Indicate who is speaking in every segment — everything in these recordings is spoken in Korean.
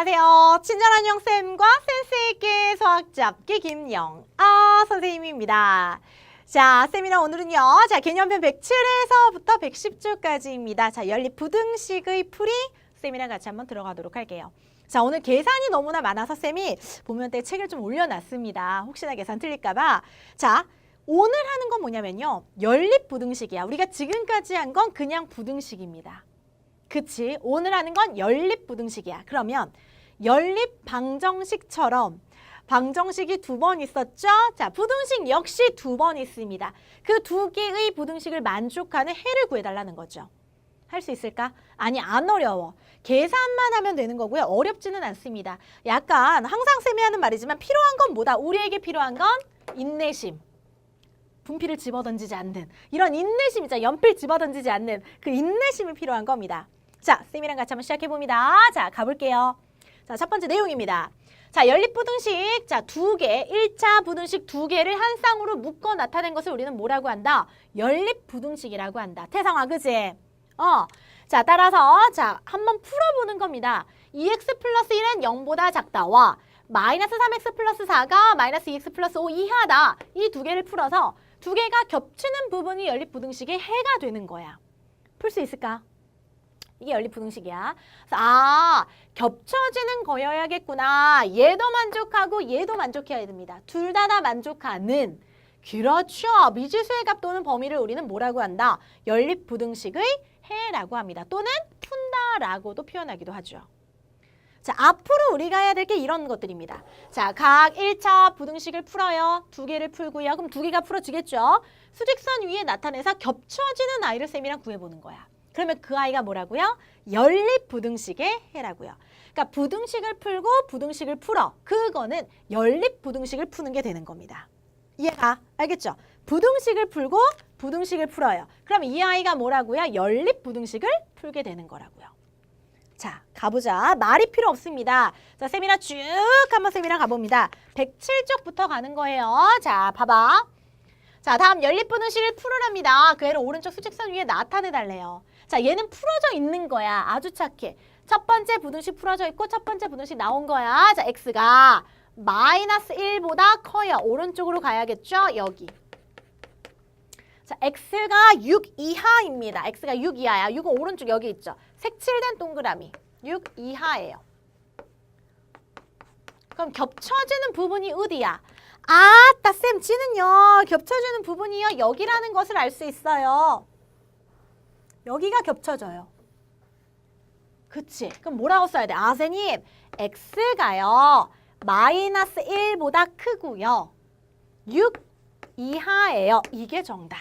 Speaker 1: 안녕하세요. 친절한 영쌤과 센스있게 수학 잡기 김영아 선생님입니다. 자, 세미나 오늘은요. 자, 개념편 107에서부터 110주까지입니다. 자, 연립 부등식의 풀이 세미나 같이 한번 들어가도록 할게요. 자, 오늘 계산이 너무나 많아서 쌤이 보면 때 책을 좀 올려놨습니다. 혹시나 계산 틀릴까봐. 자, 오늘 하는 건 뭐냐면요. 연립 부등식이야. 우리가 지금까지 한 건 그냥 부등식입니다. 그치? 오늘 하는 건 연립 부등식이야. 그러면 연립 방정식처럼 방정식이 두 번 있었죠? 자, 부등식 역시 두 번 있습니다. 그 두 개의 부등식을 만족하는 해를 구해달라는 거죠. 할 수 있을까? 아니, 안 어려워. 계산만 하면 되는 거고요. 어렵지는 않습니다. 약간 항상 쌤이 하는 말이지만 필요한 건 뭐다? 우리에게 필요한 건 인내심. 분필을 집어던지지 않는 이런 인내심 있잖아. 연필 집어던지지 않는 그 인내심이 필요한 겁니다. 자, 쌤이랑 같이 한번 시작해 봅니다. 자, 가볼게요. 자, 첫 번째 내용입니다. 자, 연립부등식. 자, 두 개. 1차 부등식 두 개를 한 쌍으로 묶어 나타낸 것을 우리는 뭐라고 한다? 연립부등식이라고 한다. 태성아, 그지? 어. 자, 따라서 자, 한번 풀어보는 겁니다. 2x 플러스 1은 0보다 작다와 마이너스 3x 플러스 4가 마이너스 2x 플러스 5 이하다. 이 두 개를 풀어서 두 개가 겹치는 부분이 연립부등식의 해가 되는 거야. 풀 수 있을까? 이게 연립부등식이야. 아, 겹쳐지는 거여야겠구나. 얘도 만족하고 얘도 만족해야 됩니다. 둘 다 다 만족하는 그렇죠. 미지수의 값 또는 범위를 우리는 뭐라고 한다? 연립부등식의 해라고 합니다. 또는 푼다라고도 표현하기도 하죠. 자, 앞으로 우리가 해야 될 게 이런 것들입니다. 자, 각 1차 부등식을 풀어요. 두 개를 풀고요. 그럼 두 개가 풀어지겠죠? 수직선 위에 나타내서 겹쳐지는 아이를 쌤이랑 구해보는 거야. 그러면 그 아이가 뭐라고요? 연립 부등식의 해라고요. 그러니까 부등식을 풀고 부등식을 풀어. 그거는 연립 부등식을 푸는 게 되는 겁니다. 이해가? 알겠죠? 부등식을 풀고 부등식을 풀어요. 그럼 이 아이가 뭐라고요? 연립 부등식을 풀게 되는 거라고요. 자, 가보자. 말이 필요 없습니다. 자, 쌤이랑 쭉 한번 쌤이랑 가봅니다. 107쪽부터 가는 거예요. 자, 봐봐. 자, 다음 연립 부등식을 풀으랍니다. 그 애를 오른쪽 수직선 위에 나타내달래요. 자, 얘는 풀어져 있는 거야. 아주 착해. 첫 번째 부등식 풀어져 있고 첫 번째 부등식 나온 거야. 자, x가 마이너스 1보다 커요. 오른쪽으로 가야겠죠? 여기. 자, x가 6 이하입니다. x가 6 이하야. 6은 오른쪽 여기 있죠. 색칠된 동그라미. 6 이하예요. 그럼 겹쳐지는 부분이 어디야? 아따 쌤 지는요 겹쳐지는 부분이요 여기라는 것을 알 수 있어요. 여기가 겹쳐져요. 그치? 그럼 뭐라고 써야 돼? 아 선생님 x가요 마이너스 1보다 크고요. 6 이하예요. 이게 정답.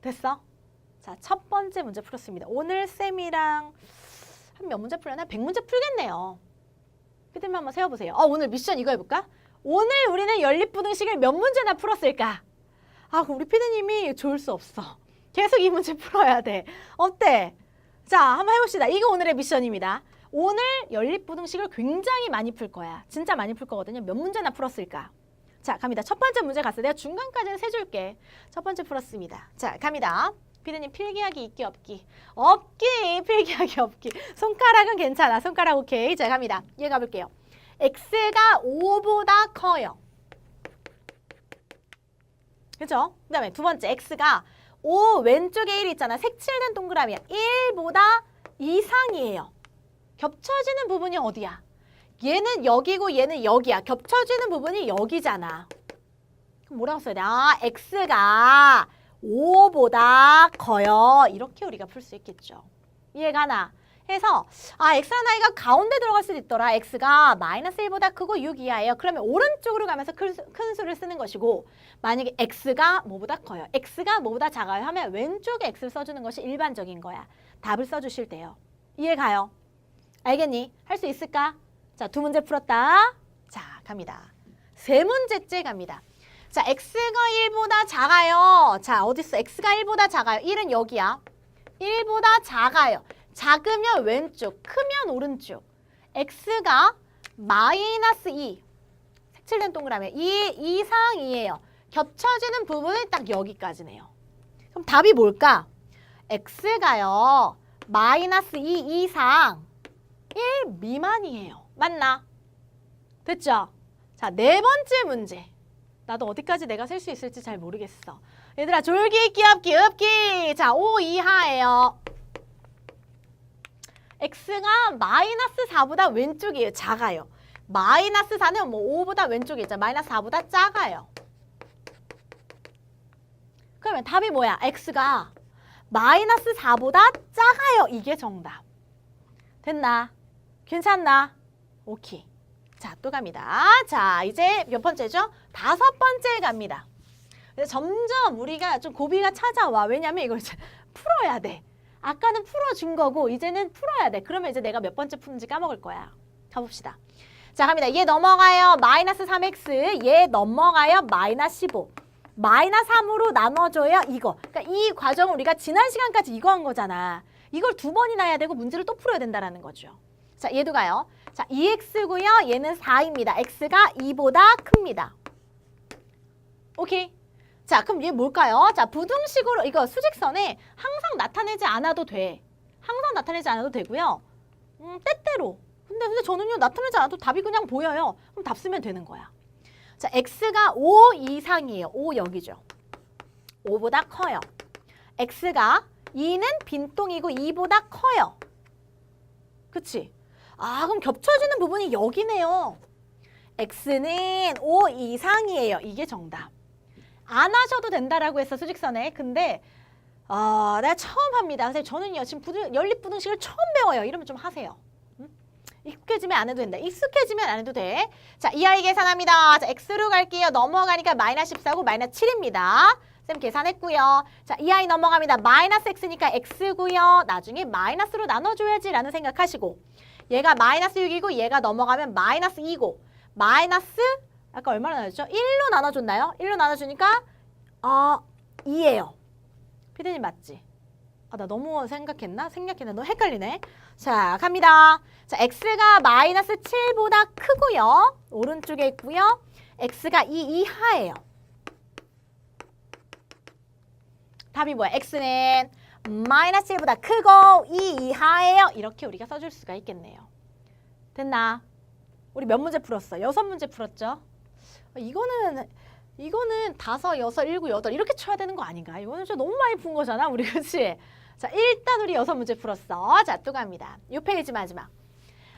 Speaker 1: 됐어? 자, 첫 번째 문제 풀었습니다. 오늘 쌤이랑 한 몇 문제 풀려나? 100문제 풀겠네요. 피디님 한번 세워보세요. 어, 오늘 미션 이거 해볼까? 오늘 우리는 연립부등식을 몇 문제나 풀었을까? 아, 우리 피디님이 좋을 수 없어. 계속 이 문제 풀어야 돼. 어때? 자, 한번 해봅시다. 이거 오늘의 미션입니다. 오늘 연립부등식을 굉장히 많이 풀 거야. 진짜 많이 풀 거거든요. 몇 문제나 풀었을까? 자, 갑니다. 첫 번째 문제 갔어. 내가 중간까지는 세줄게. 첫 번째 풀었습니다. 자, 갑니다. 피디님 필기하기 있기 없기 없기 필기하기 없기 손가락은 괜찮아 손가락 오케이 자 갑니다 얘 가볼게요 x가 5보다 커요 그죠 그 다음에 두 번째 x가 5 왼쪽에 1 있잖아 색칠된 동그라미야 1보다 이상이에요 겹쳐지는 부분이 어디야 얘는 여기고 얘는 여기야 겹쳐지는 부분이 여기잖아 그럼 뭐라고 써야 돼? 아 x가 5보다 커요. 이렇게 우리가 풀 수 있겠죠. 이해가 나? 해서 아 x와 나이가 가운데 들어갈 수도 있더라. x가 마이너스 1보다 크고 6 이하예요. 그러면 오른쪽으로 가면서 큰, 수- 큰 수를 쓰는 것이고 만약에 x가 뭐보다 커요. x가 뭐보다 작아요 하면 왼쪽에 x를 써주는 것이 일반적인 거야. 답을 써주실 때요. 이해 가요? 알겠니? 할 수 있을까? 자, 두 문제 풀었다. 자, 갑니다. 세 문제째 갑니다. 자, x가 1보다 작아요. 자, 어딨어? x가 1보다 작아요. 1은 여기야. 1보다 작아요. 작으면 왼쪽, 크면 오른쪽. x가 마이너스 2. 색칠된 동그라미. 2 이상이에요. 겹쳐지는 부분은 딱 여기까지네요. 그럼 답이 뭘까? x가요. 마이너스 2 이상. 1 미만이에요. 맞나? 됐죠? 자, 네 번째 문제. 나도 어디까지 내가 셀 수 있을지 잘 모르겠어. 얘들아, 졸기, 끼업기, 읍기. 자, 5 이하예요. X가 마이너스 4보다 왼쪽이에요. 작아요. 마이너스 4는 뭐 5보다 왼쪽에 있죠. 마이너스 4보다 작아요. 그러면 답이 뭐야? x가 마이너스 4보다 작아요. 이게 정답. 됐나? 괜찮나? 오케이. 자, 또 갑니다. 자, 이제 몇 번째죠? 다섯 번째 갑니다. 점점 우리가 좀 고비가 찾아와. 왜냐면 이걸 풀어야 돼. 아까는 풀어준 거고 이제는 풀어야 돼. 그러면 이제 내가 몇 번째 푸는지 까먹을 거야. 가봅시다. 자, 갑니다. 얘 넘어가요. 마이너스 3x. 얘 넘어가요. 마이너스 15. 마이너스 3으로 나눠줘요. 이거. 그러니까 이 과정을 우리가 지난 시간까지 이거 한 거잖아. 이걸 두 번이나 해야 되고 문제를 또 풀어야 된다라는 거죠. 자, 얘도 가요. 자, 2x고요. 얘는 4입니다. x가 2보다 큽니다. 오케이. 자, 그럼 얘 뭘까요? 자, 부등식으로 이거 수직선에 항상 나타내지 않아도 돼. 항상 나타내지 않아도 되고요. 음, 때때로. 근데 근데 저는요 나타내지 않아도 답이 그냥 보여요. 그럼 답 쓰면 되는 거야. 자, x가 5 이상이에요. 5 여기죠. 5보다 커요. x가 2는 빈통이고 2보다 커요. 그치? 아, 그럼 겹쳐지는 부분이 여기네요. x는 5 이상이에요. 이게 정답. 안 하셔도 된다라고 했어, 수직선에. 근데 어, 내가 처음 합니다. 선생님, 저는요, 지금 부등, 연립부등식을 처음 배워요. 이러면 좀 하세요. 응? 익숙해지면 안 해도 된다. 익숙해지면 안 해도 돼. 자, 이 아이 계산합니다. 자, x로 갈게요. 넘어가니까 마이너스 14고 마이너스 7입니다. 쌤 계산했고요. 자, 이 아이 넘어갑니다. 마이너스 x니까 x고요. 나중에 마이너스로 나눠줘야지라는 생각하시고 얘가 마이너스 6이고 얘가 넘어가면 마이너스 2고 마이너스 아까 얼마나 나눴죠? 1로 나눠줬나요? 1로 나눠주니까 어, 2예요. 피디님 맞지? 아, 나 너무 생각했나? 생략했나? 너무 헷갈리네. 자, 갑니다. 자, x가 마이너스 7보다 크고요. 오른쪽에 있고요. x가 2 이하예요. 답이 뭐야? x는 마이너스 1보다 크고 2 이하예요. 이렇게 우리가 써줄 수가 있겠네요. 됐나? 우리 몇 문제 풀었어? 여섯 문제 풀었죠? 아, 이거는 이거는 다섯, 여섯, 일곱, 여덟 이렇게 쳐야 되는 거 아닌가? 이거는 좀 너무 많이 푼 거잖아, 우리 그렇지? 자, 일단 우리 여섯 문제 풀었어. 자, 또 갑니다. 요 페이지 마지막.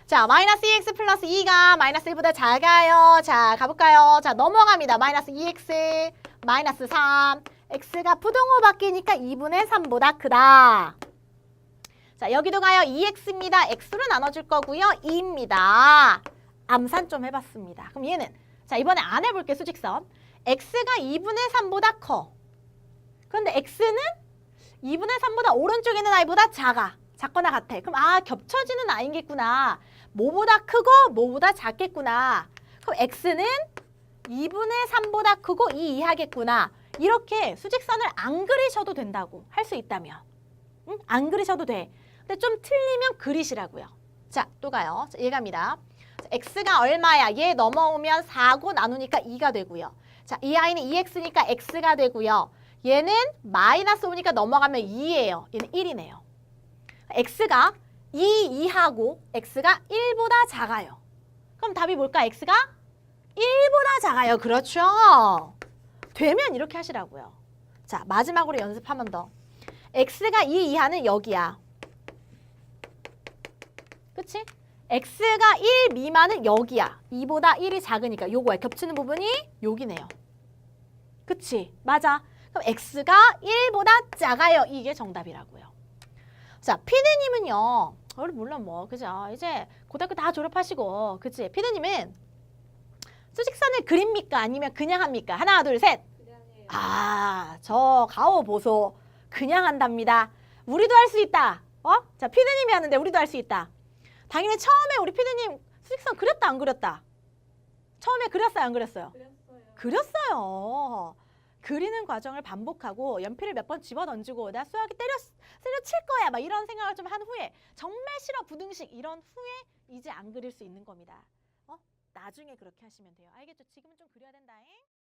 Speaker 1: 자, 마이너스 2x 플러스 2가 마이너스 1보다 작아요. 자, 가볼까요? 자, 넘어갑니다. 마이너스 2x, 마이너스 3. x가 부등호 바뀌니까 2분의 3보다 크다. 자, 여기도 가요. 2x입니다. x로 나눠줄 거고요. 2입니다. 암산 좀 해봤습니다. 그럼 얘는 자, 이번에 안 해볼게, 수직선. x가 2분의 3보다 커. 그런데 x는 2분의 3보다 오른쪽에 있는 아이보다 작아. 작거나 같아. 그럼 아, 겹쳐지는 아이겠구나. 뭐보다 크고 뭐보다 작겠구나. 그럼 x는 2분의 3보다 크고 2 이하겠구나. 이렇게 수직선을 안 그리셔도 된다고 할 수 있다면. 응? 안 그리셔도 돼. 근데 좀 틀리면 그리시라고요. 자, 또 가요. 자, 얘 갑니다. 자, x가 얼마야? 얘 넘어오면 4고 나누니까 2가 되고요. 자, 이 아이는 2x니까 x가 되고요. 얘는 마이너스 5니까 넘어가면 2예요. 얘는 1이네요. x가 2 이하고 x가 1보다 작아요. 그럼 답이 뭘까? x가 1보다 작아요. 그렇죠. 되면 이렇게 하시라고요. 자, 마지막으로 연습 한번 더. x가 2 이하는 여기야. 그치? X가 1 미만은 여기야. 2보다 1이 작으니까 요거야. 겹치는 부분이 여기네요. 그치? 맞아. 그럼 x가 1보다 작아요. 이게 정답이라고요. 자, 피디님은요. 물론 뭐 그죠? 이제 고등학교 다 졸업하시고 그치? 피디님은 수직선을 그립니까? 아니면 그냥 합니까? 하나, 둘, 셋. 아, 저 가오 보소. 그냥 한답니다. 우리도 할 수 있다. 어? 자, 피디님이 하는데 우리도 할 수 있다. 당연히 처음에 우리 피디님 수직선 그렸다 안 그렸다? 처음에 그렸어요 안 그렸어요? 그렸어요. 그리는 과정을 반복하고 연필을 몇 번 집어 던지고 나 수학이 때려 때려칠 거야 막 이런 생각을 좀 한 후에 정말 싫어 부등식 이런 후에 이제 안 그릴 수 있는 겁니다. 어? 나중에 그렇게 하시면 돼요. 알겠죠? 지금은 좀 그려야 된다잉.